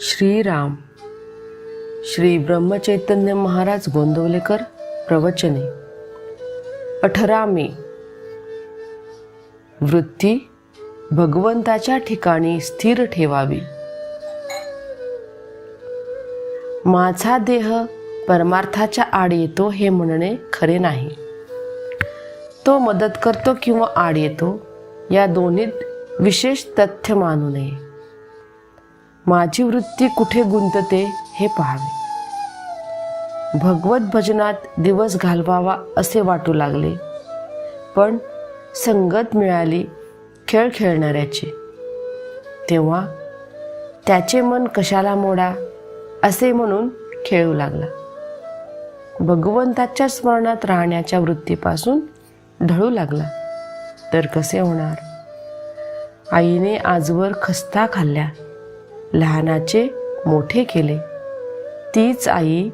श्रीराम. श्री ब्रह्मचैतन्य महाराज गोंदवलेकर प्रवचने. अठरा मे. वृत्ती भगवंताच्या ठिकाणी स्थिर ठेवावी. माझा देह परमार्थाच्या आड येतो हे म्हणणे खरे नाही. तो मदत करतो किंवा आड येतो या दोन्हीत विशेष तथ्य मानू नये. माझी वृत्ती कुठे गुंतते हे पाहावे. भगवत भजनात दिवस घालवावा असे वाटू लागले. पण संगत मिळाली खेळ खेळणाऱ्याची. तेव्हा त्याचे मन कशाला मोडा असे म्हणून खेळू लागला. भगवंताच्या स्मरणात राहण्याच्या वृत्तीपासून ढळू लागला. तर कसे होणार? आईने आजवर खस्ता खाल्ल्या. लहानाचे मोठे केले. तीच आई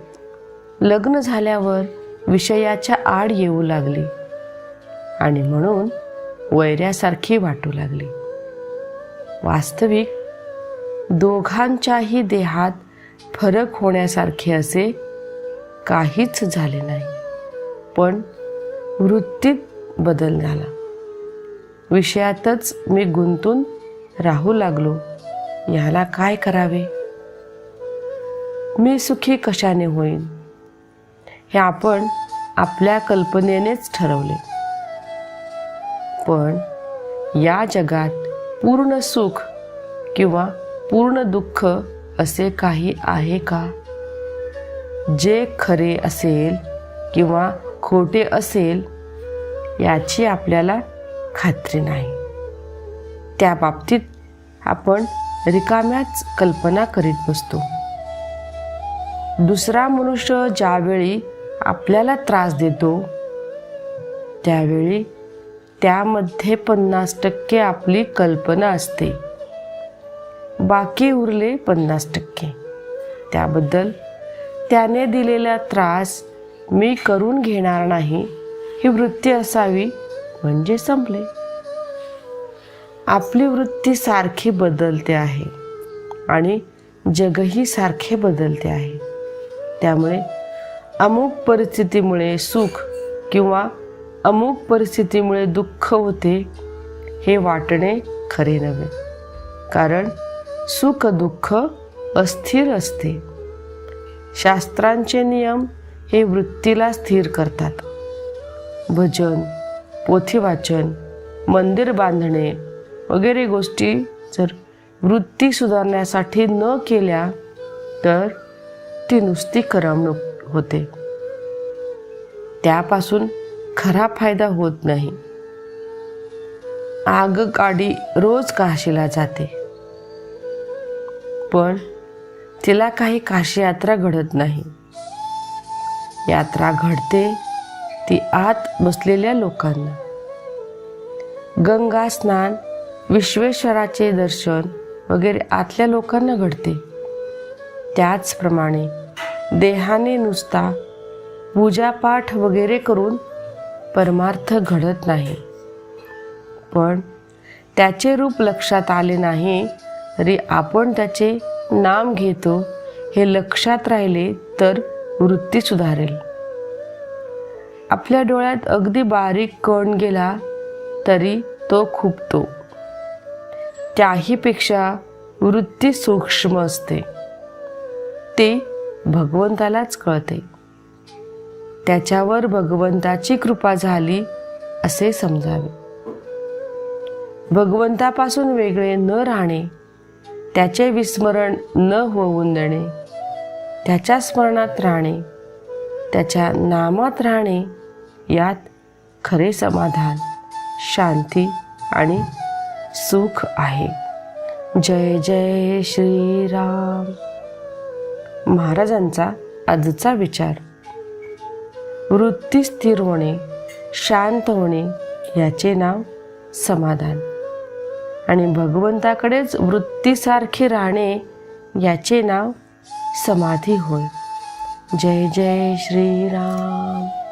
लग्न झाल्यावर विषयाच्या आड येऊ लागली आणि म्हणून वैऱ्यासारखी वाटू लागली. वास्तविक दोघांच्याही देहात फरक होण्यासारखे असे काहीच झाले नाही. पण वृत्तीत बदल झाला. विषयातच मी गुंतून राहू लागलो. याला काय करावे? मी सुखी कशाने होईन? हे आपण आपल्या कल्पनेनेच ठरवले. पण या जगात पूर्ण सुख किंवा पूर्ण दुःख असे काही आहे का? जे खरे असेल किंवा खोटे असेल याची आपल्याला खात्री नाही. त्या बाबतीत आपण रिकाम्याच कल्पना करीत बसतो. दुसरा मनुष्य ज्यावेळी आपल्याला त्रास देतो त्यावेळी त्यामध्ये पन्नास टक्के आपली कल्पना असते. बाकी उरले पन्नास टक्के. त्याबद्दल त्याने दिलेला त्रास मी करून घेणार नाही ही वृत्ती असावी म्हणजे संपले. आपली वृत्ती सारखी बदलते आहे आणि जगही सारखे बदलते आहे. त्यामुळे अमुक परिस्थितीमुळे सुख किंवा अमुक परिस्थितीमुळे दुःख होते हे वाटणे खरे नव्हे. कारण सुख दुःख अस्थिर असते. शास्त्रांचे नियम हे वृत्तीला स्थिर करतात. भजन पोथी वाचन मंदिर बांधणे वगैरे गोष्टी जर वृत्ती सुधारण्यासाठी न केल्या तर ती नुसती करमणूक होते. त्यापासून खरा फायदा होत नाही. आगगाडी रोज काशीला जाते. पण तिला काही काशी यात्रा घडत नाही. यात्रा घडते ती आत बसलेल्या लोकांना. गंगा स्नान विश्वेश्वराचे दर्शन वगैरे आतल्या लोकांना घडते. त्याचप्रमाणे देहाने नुसता पूजापाठ वगैरे करून परमार्थ घडत नाही. पण त्याचे रूप लक्षात आले नाही तरी आपण त्याचे नाम घेतो हे लक्षात राहिले तर वृत्ती सुधारेल. आपल्या डोळ्यात अगदी बारीक कण गेला तरी तो खुपतो. त्याहीपेक्षा वृत्ती सूक्ष्म असते. ते भगवंतालाच कळते. त्याच्यावर भगवंताची कृपा झाली असे समजावे. भगवंतापासून वेगळे न राहणे त्याचे विस्मरण न होऊन देणे त्याच्या स्मरणात राहणे त्याच्या नामात राहणे यात खरे समाधान शांती आणि सुख आहे. जय जय श्रीराम. महाराजांचा आजचा विचार. वृत्ती स्थिर होणे शांत होणे याचे नाव समाधान. आणि भगवंताकडेच वृत्तीसारखे राहणे याचे नाव समाधी होय. जय जय श्रीराम.